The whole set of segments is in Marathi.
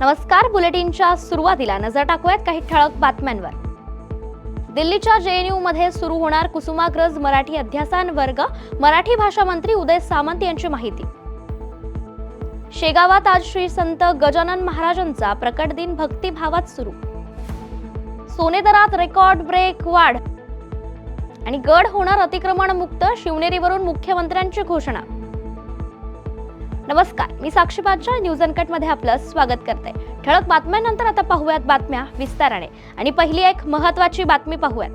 नमस्कार बुलेटिनच्या सुरुवातीला नजर टाकूयात काही ठळक बातम्यांवर. दिल्लीच्या जेएनयू मध्ये सुरू होणार कुसुमाग्रज मराठी अध्यासन वर्ग मराठी भाषा मंत्री उदय सामंत यांची माहिती. शेगावात आज श्री संत गजानन महाराजांचा प्रकट दिन भक्तिभावात सुरू. सोने दरात रेकॉर्ड ब्रेक वाढ. आणि गड होणार अतिक्रमण मुक्त शिवनेरीवरून मुख्यमंत्र्यांची घोषणा. नमस्कार मी साक्षी बादशाह न्यूज अनकटमध्ये आपलं स्वागत करते. ठळक बातम्यांनंतर आता पाहूयात बातम्या विस्ताराने. आणि पहिली एक महत्वाची बातमी पाहूयात.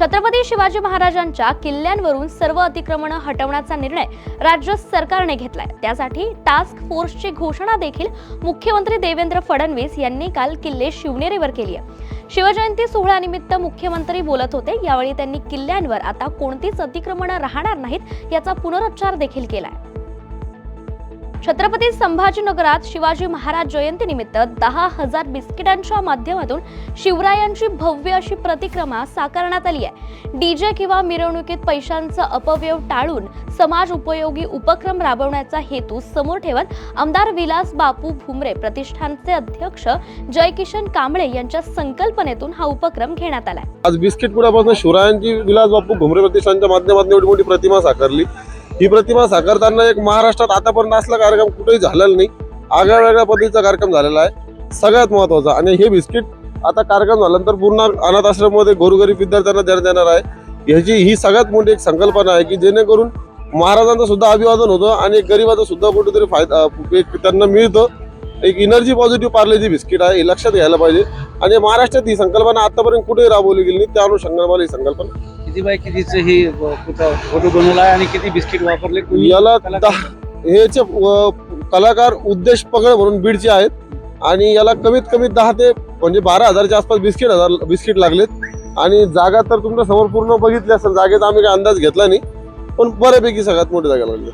छत्रपती शिवाजी महाराजांच्या किल्ल्यांवरून सर्व अतिक्रमण हटवण्याचा निर्णय राज्य सरकारने घेतलाय. त्यासाठी टास्क फोर्सची घोषणा देखील मुख्यमंत्री देवेंद्र फडणवीस यांनी काल किल्ले शिवनेरीवर केली आहे. शिवजयंती सोहळ्यानिमित्त मुख्यमंत्री बोलत होते. यावेळी त्यांनी किल्ल्यांवर आता कोणतीच अतिक्रमणं राहणार नाहीत याचा पुनरुच्चार देखील केलाय. छत्रपती संभाजीनगरात शिवाजी महाराज जयंतीनिमित्त दहा हजार बिस्किटांच्या माध्यमातून शिवरायांची भव्य अशी प्रतिक्रमा साकारण्यात आली आहे. डीजे किंवा मिरवणुकीत पैशांचा अपव्यय टाळून समाज उपयोगी उपक्रम राबवण्याचा हेतू समोर ठेवत आमदार विलास बापू भुमरे प्रतिष्ठानचे अध्यक्ष जयकिशन कांबळे यांच्या संकल्पनेतून हा उपक्रम घेण्यात आलाय. आज बिस्किट शिवरायांची विलास बापू घुमरे प्रतिष्ठानच्या माध्यमातून एवढी मोठी प्रतिमा साकारली. ही प्रतिमा साकारताना एक महाराष्ट्रात आतापर्यंत असला कार्यक्रम कुठेही झालेला नाही. आगळ्या वेगळ्या पद्धतीचा कार्यक्रम झालेला आहे. सगळ्यात महत्त्वाचा आणि हे बिस्किट आता कार्यक्रम झाल्यानंतर पूर्ण अनाथ आश्रममध्ये गोरगरीब विद्यार्थ्यांना देण्यात येणार आहे. ह्याची ही सगळ्यात मोठी एक संकल्पना आहे की जेणेकरून महाराजांचं सुद्धा अभिवादन होतं आणि एक गरिबाचा सुद्धा कुठेतरी फायदा एक त्यांना मिळतं. एक एनर्जी पॉझिटिव्ह पार्लेजी बिस्किट आहे हे लक्षात घ्यायला पाहिजे. आणि महाराष्ट्रात ही संकल्पना आतापर्यंत कुठेही राबवली गेली नाही त्या अनुषंगाने मला ही संकल्पना किती बाय कितीच ही फोटो बनवला आहे आणि किती बिस्किट वापरले कोणी याला दहा- हेचे कलाकार उद्देश पगड म्हणून बीडचे आहेत. आणि याला कमीत कमी दहा ते म्हणजे बारा हजारच्या आसपास बिस्किट हजार बिस्किट लागलेत. आणि जागा तर तुमच्यासमोर पूर्ण बघितली असेल. जागेचा आम्ही काही अंदाज घेतला नाही. पण बऱ्यापैकी सगळ्यात मोठी जागा लागली.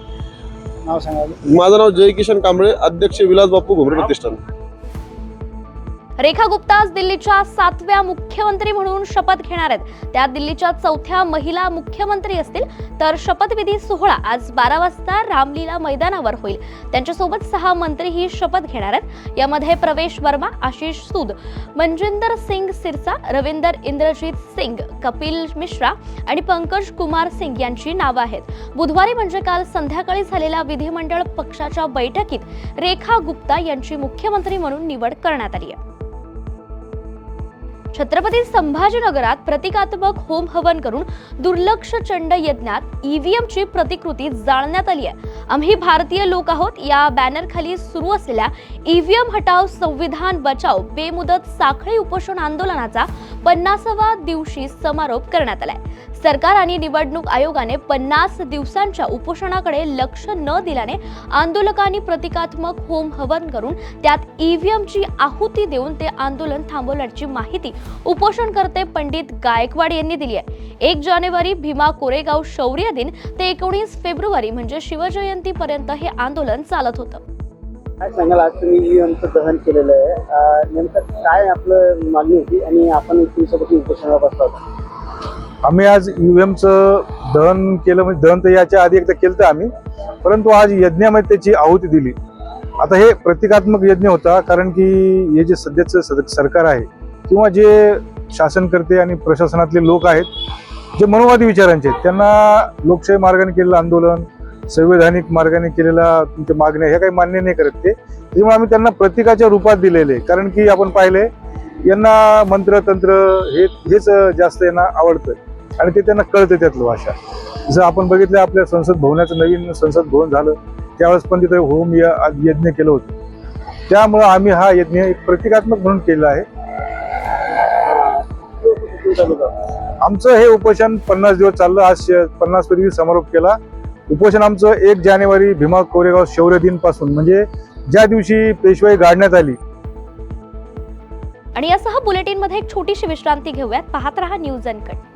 नाव सांगा माझं नाव जयकिशन कांबळे अध्यक्ष विलास बापू घुमरे प्रतिष्ठान. रेखा गुप्ता आज दिल्लीच्या सातव्या मुख्यमंत्री म्हणून शपथ घेणार आहेत. त्या दिल्लीच्या चौथ्या महिला मुख्यमंत्री असतील तर शपथविधी सोहळा आज बारा वाजता रामलीला मैदानावर होईल. त्यांच्यासोबत सहा मंत्री ही शपथ घेणार आहेत. यामध्ये प्रवेश वर्मा आशिष सूद मनजिंदर सिंग सिरसा रविंदर इंद्रजीत सिंग कपिल मिश्रा आणि पंकज कुमार सिंग यांची नावं आहेत. बुधवारी म्हणजे काल संध्याकाळी झालेल्या विधिमंडळ पक्षाच्या बैठकीत रेखा गुप्ता यांची मुख्यमंत्री म्हणून निवड करण्यात आली आहे. छत्रपती संभाजीनगरात प्रतिकात्मक होम हवन करून दुर्लक्ष चंड यज्ञात ईव्हीएम ची प्रतिकृती जाळण्यात आली आहे. आम्ही भारतीय लोक आहोत. या बॅनर खाली सुरू असलेल्या ईव्हीएम हटाव संविधान बचाव बेमुदत साखळी उपोषण आंदोलनाचा पन्नासावा दिवशी समारोप करण्यात आलाय. सरकार आणि निवडणूक आयोगाने पन्नास दिवसांच्या उपोषणाकडे लक्ष न दिल्याने आंदोलकांनी प्रतिकात्मक होम हवन करून त्यात ईव्हीएमची आहुती देऊन ते आंदोलन थांबवल्याची माहिती उपोषणकर्ते पंडित गायकवाड यांनी दिली आहे. एक जानेवारी भीमा कोरेगाव शौर्य दिन ते एकोणीस फेब्रुवारी म्हणजे शिवजयंती पर्यंत हे आंदोलन चालत होतं. काय सांगाल? आज तुम्ही ईव्हीएमचं दहन केलेलं आहे. नेमकं काय आपलं मागणी होती आणि आपण तुमच्यापासून उपोषणाला बसला होता? आम्ही आज ईव्हीएमचं दहन केलं म्हणजे दहन तर याच्या आधी एकदा केलं आम्ही परंतु आज यज्ञामध्ये त्याची आहुती दिली. आता हे प्रतिकात्मक यज्ञ होता कारण की हे जे सध्याचं सद- सरकार आहे किंवा जे शासनकर्ते आणि प्रशासनातले लोक आहेत जे मनोवादी विचारांचे आहेत त्यांना लोकशाही मार्गाने केलेलं आंदोलन संवैधानिक मार्गाने केलेला तुमच्या मागण्या ह्या काही मान्य नाही करत ते. त्यामुळे आम्ही त्यांना प्रतीकाच्या रूपात दिलेले कारण की आपण पाहिले यांना मंत्र तंत्र हे हेच जास्त यांना आवडतं आणि ते त्यांना कळतं त्यातलं भाषा. जसं आपण बघितलं आपल्या संसद भवनाचं नवीन संसद भवन झालं त्यावेळेस पण तिथे होम य- यज्ञ केलं होतं. त्यामुळं आम्ही हा यज्ञ एक प्रतिकात्मक म्हणून केला आहे. आमचं हे उपोषण पन्नास दिवस चाललं आज पन्नास पूर्वी समारोप केला. उपोषण आमचं एक जानेवारी भीमा कोरेगाव शौर्य दिनपासून म्हणजे ज्या दिवशी पेशवाई गाडण्यात आली. आणि यासह बुलेटिनमध्ये एक छोटीशी विश्रांती घेऊयात. पाहत रहा न्यूज अनकट.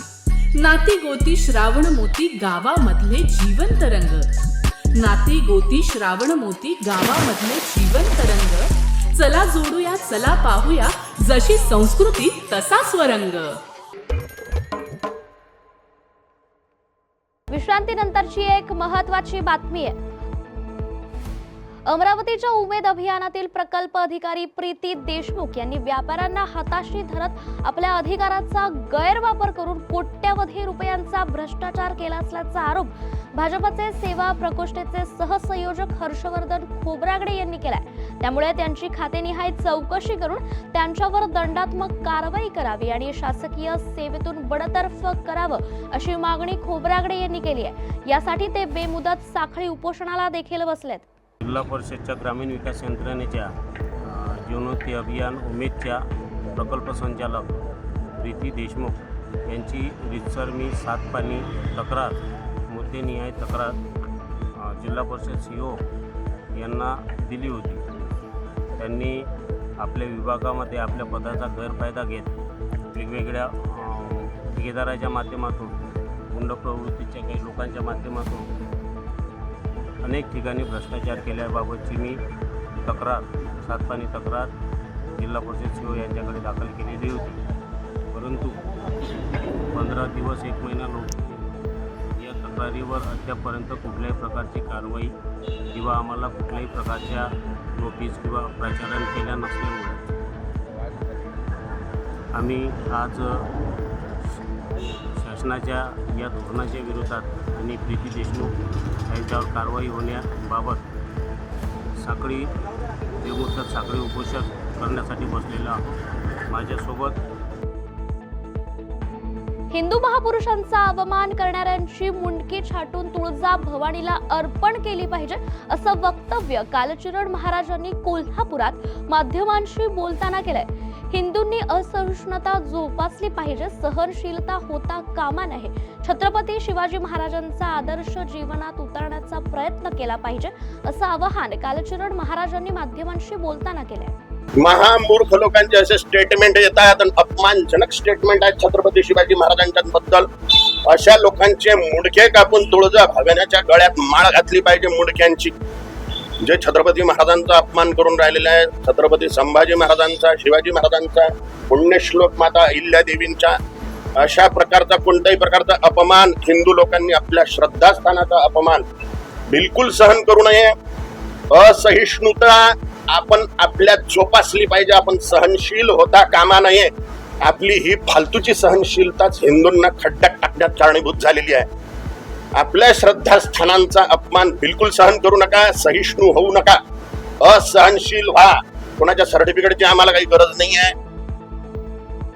नाती गोती श्रावण मोती गावामधले जीवन तरंग नाती गोती श्रावण मोती गावामधले जीवन तरंग चला जोडूया चला पाहूया जशी संस्कृती तसा स्वरंग. विश्रांतीनंतरची एक महत्वाची बातमी आहे. अमरावतीच्या उमेद अभियानातील प्रकल्प अधिकारी प्रीती देशमुख यांनी व्यापाऱ्यांना हाताशी धरत आपल्या अधिकाराचा गैरवापर करून कोट्यवधी रुपयांचा भ्रष्टाचार केला असल्याचा आरोप भाजपचे सेवा प्रकोष्ठेचे सहसंयोजक हर्षवर्धन खोबरागडे यांनी केलाय. त्यामुळे त्यांची खातेनिहाय चौकशी करून त्यांच्यावर दंडात्मक कारवाई करावी आणि शासकीय सेवेतून बडतर्फ करावं अशी मागणी खोबरागडे यांनी केली आहे. यासाठी ते बेमुदत साखळी उपोषणाला देखील बसलेत. जिल्हा परिषदच्या ग्रामीण विकास यंत्रणेच्या जीवनोत्ती अभियान उमेदच्या प्रकल्प संचालक प्रीती देशमुख यांची रितसर मी सात पाणी तक्रार मुद्देनिहाय तक्रार जिल्हा परिषद सी ओ यांना दिली होती. त्यांनी आपल्या विभागामध्ये आपल्या पदाचा गैरफायदा घेत वेगवेगळ्या ठेकेदाराच्या माध्यमातून गुंड प्रवृत्तीच्या काही लोकांच्या माध्यमातून अनेक ठिकाणी भ्रष्टाचार केल्याबाबतची मी तक्रार सातपाणी तक्रार जिल्हा परिषद सीओ यांच्याकडे दाखल केलेली होती. परंतु पंधरा दिवस एक महिना लोक या तक्रारीवर अद्यापपर्यंत कुठल्याही प्रकारची कारवाई किंवा आम्हाला कुठल्याही प्रकारच्या नोटीस किंवा प्रचारण केल्या नसल्यामुळे आम्ही आज शासनाच्या या धोरणाच्या विरोधात आणि प्रीती देशमुख यांच्यावर कारवाई होण्याबाबत साखळी बेमुदत साखळी उपोषण करण्यासाठी बसलेला आहोत. माझ्यासोबत हिंदू महापुरुषांचा अवमान करणाऱ्यांची मुंडकी छाटून तुळजा भवानीला अर्पण केली पाहिजे असं वक्तव्य कालचिरण महाराजांनी कोल्हापुरात माध्यमांशी बोलताना केलंय. हिंदूंनी असहिष्णुता जोपासली पाहिजे सहनशीलता होता कामा नये. छत्रपती शिवाजी महाराजांचा आदर्श जीवनात उतरण्याचा प्रयत्न केला पाहिजे असं आवाहन कालचरण महाराजांनी माध्यमांशी बोलताना केलंय. महामूर्ख लोकांचे असे स्टेटमेंट येतात आणि अपमानजनक स्टेटमेंट आहेत छत्रपती शिवाजी महाराजांच्याबद्दल. अशा लोकांचे मुडके कापून तुळजा भागण्याच्या गळ्यात माळ घातली पाहिजे मुडक्यांची. जे छत्रपती महाराजांचा अपमान करून राहिलेले आहे छत्रपती संभाजी महाराजांचा शिवाजी महाराजांचा पुण्यश्लोक माता अहिल्या अशा प्रकारचा कोणत्याही प्रकारचा अपमान हिंदू लोकांनी आपल्या श्रद्धास्थानाचा अपमान बिलकुल सहन करू नये. असहिष्णुता आपण आपल्या जोपासली पाहिजे आपण सहनशील होता कामा नये. आपली ही फालतूची सहनशीलताच हिंदूंना खड्ड्यात टाकण्यात कारणीभूत झालेली आहे. आपल्या श्रद्धास्थानांचा अपमान बिलकुल सहन करू नका सहिष्णू होऊ नका. असहनशील व्हा. कोणाच्या सर्टिफिकेटची आम्हाला काही गरज नाही आहे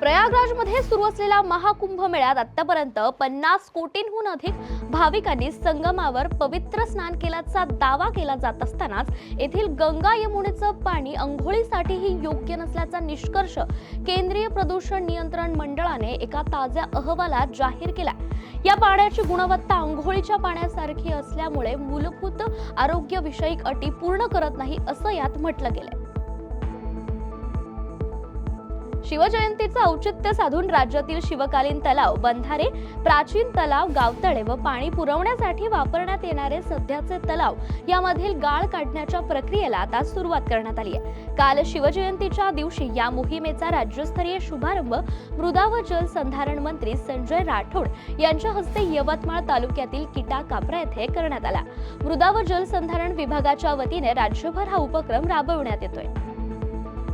प्रयागराजमध्ये सुरू असलेल्या महाकुंभ मेळ्यात आतापर्यंत पन्नास कोटींहून अधिक भाविकांनी संगमावर पवित्र स्नान केल्याचा दावा केला जात असतानाच येथील गंगा यमुनेचं पाणी अंघोळीसाठीही योग्य नसल्याचा निष्कर्ष केंद्रीय प्रदूषण नियंत्रण मंडळाने एका ताज्या अहवालात जाहीर केला. या पाण्याची गुणवत्ता अंघोळीच्या पाण्यासारखी असल्यामुळे मूलभूत आरोग्यविषयक अटी पूर्ण करत नाही असं यात म्हटलं गेलंय. शिवजयंतीचं औचित्य साधून राज्यातील शिवकालीन तलाव बंधारे प्राचीन तलाव गावतळे व पाणी पुरवण्यासाठी वापरण्यात येणारे सध्याचे तलाव यामधील गाळ काढण्याच्या प्रक्रियेला आता सुरुवात करण्यात आली आहे. काल शिवजयंतीच्या दिवशी या मोहिमेचा राज्यस्तरीय शुभारंभ मृदा व जल संधारण मंत्री संजय राठोड यांच्या हस्ते यवतमाळ तालुक्यातील किटा कापरा येथे करण्यात आला. मृदा व जल संधारण विभागाच्या वतीने राज्यभर हा उपक्रम राबवण्यात येतोय.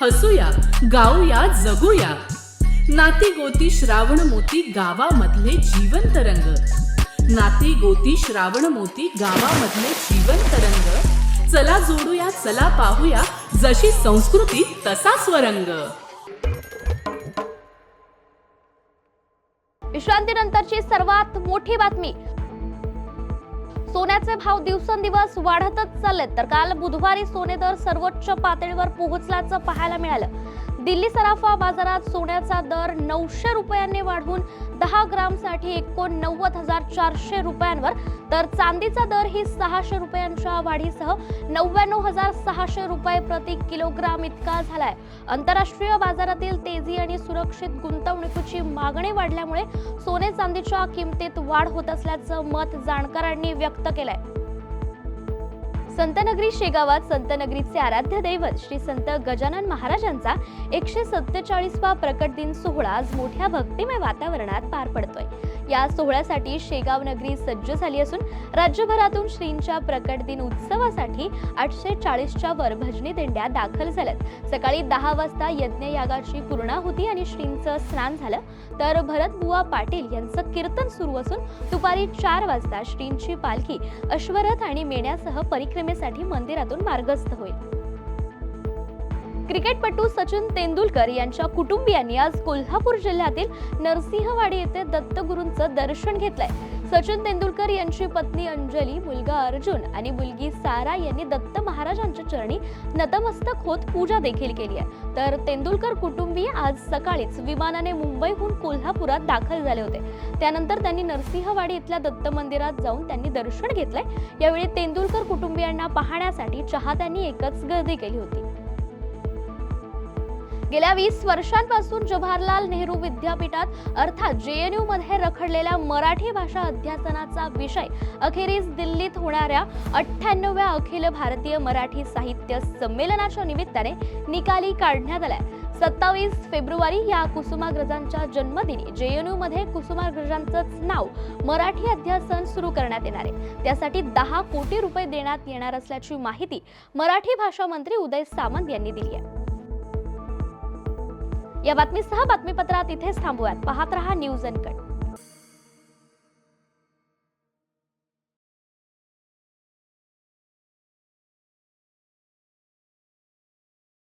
हसूया गाऊया जगूया. नाती गोती श्रावण मोती गावामधले जीवन रंग. नाती गोती श्रावण मोती गावामधले जीवन रंग. चला जोडूया चला पाहूया जशी संस्कृती तसा स्वरंग. विश्रांतीनंतरची सर्वात मोठी बातमी सोन्याचे भाव दिवसेंदिवस वाढतच चाललेत. तर काल बुधवारी सोने दर सर्वोच्च पातळीवर पोहोचल्याचं पाहायला मिळालं. दिल्ली सराफा बाजारात सोन्याचा दर नऊशे रुपयांनी वाढवून दहा ग्रामसाठी एकोणनव्वद हजार चारशे रुपयांवर तर चांदीचा दर ही सहाशे रुपयांच्या वाढीसह नव्याण्णव हजार सहाशे रुपये प्रति किलोग्राम इतका झालाय. आंतरराष्ट्रीय बाजारातील तेजी आणि सुरक्षित गुंतवणुकीची मागणी वाढल्यामुळे सोने चांदीच्या किमतीत वाढ होत असल्याचं मत जाणकारांनी व्यक्त केलंय. संतनगरी शेगावात संतनगरीचे आराध्य दैवत श्री संत गजानन महाराजांचा एकशे सत्तेचाळीसवा प्रकट दिन सोहळा आज मोठ्या भक्तिमय वातावरणात पार पडतोय. या सोहळ्यासाठी शेगाव नगरी सज्ज झाली असून राज्यभरातून श्रींच्या प्रकट दिन उत्सवासाठी आठशे चाळीसच्या वर भजनी दिंड्या दाखल झाल्यात. सकाळी दहा वाजता यज्ञयागाची पूर्णाहुती आणि श्रींचं स्नान झालं. तर भरतबुवा पाटील यांचं कीर्तन सुरू असून दुपारी चार वाजता श्रींची पालखी अश्वरथ आणि मेण्यासह परिक्रमेसाठी मंदिरातून मार्गस्थ होईल. क्रिकेटपटू सचिन तेंडुलकर यांच्या कुटुंबियांनी आज कोल्हापूर जिल्ह्यातील नरसिंहवाडी येथे दत्तगुरूंचं दर्शन घेतलंय. सचिन तेंडुलकर यांची पत्नी अंजली मुलगा अर्जुन आणि मुलगी सारा यांनी दत्त महाराजांच्या चरणी नतमस्तक होत पूजा देखील केली आहे. तर तेंडुलकर कुटुंबीय आज सकाळीच विमानाने मुंबईहून कोल्हापुरात दाखल झाले होते. त्यानंतर त्यांनी नरसिंहवाडी इथल्या दत्त मंदिरात जाऊन त्यांनी दर्शन घेतलंय. यावेळी तेंडुलकर कुटुंबियांना पाहण्यासाठी चाहत्यांनी एकच गर्दी केली होती. गेल्या वीस वर्षांपासून जवाहरलाल नेहरू विद्यापीठात अर्थात जेएनयू मध्ये रखडलेल्या मराठी भाषा अध्यासनाचा विषय अखेरीस दिल्लीत होणाऱ्या अठ्ठ्याण्णव्या अखिल भारतीय मराठी साहित्य संमेलनाच्या निमित्ताने निकाली काढण्यात आलाय. सत्तावीस फेब्रुवारी या कुसुमाग्रजांच्या जन्मदिनी जेएनयू मध्ये कुसुमाग्रजांचंच नाव मराठी अध्यासन सुरू करण्यात येणार आहे. त्यासाठी दहा कोटी रुपये देण्यात येणार असल्याची माहिती मराठी भाषा मंत्री उदय सामंत यांनी दिली आहे. या बातमीसह बातमीपत्रात इथेच थांबूयात. पाहत रहा न्यूज अँड कट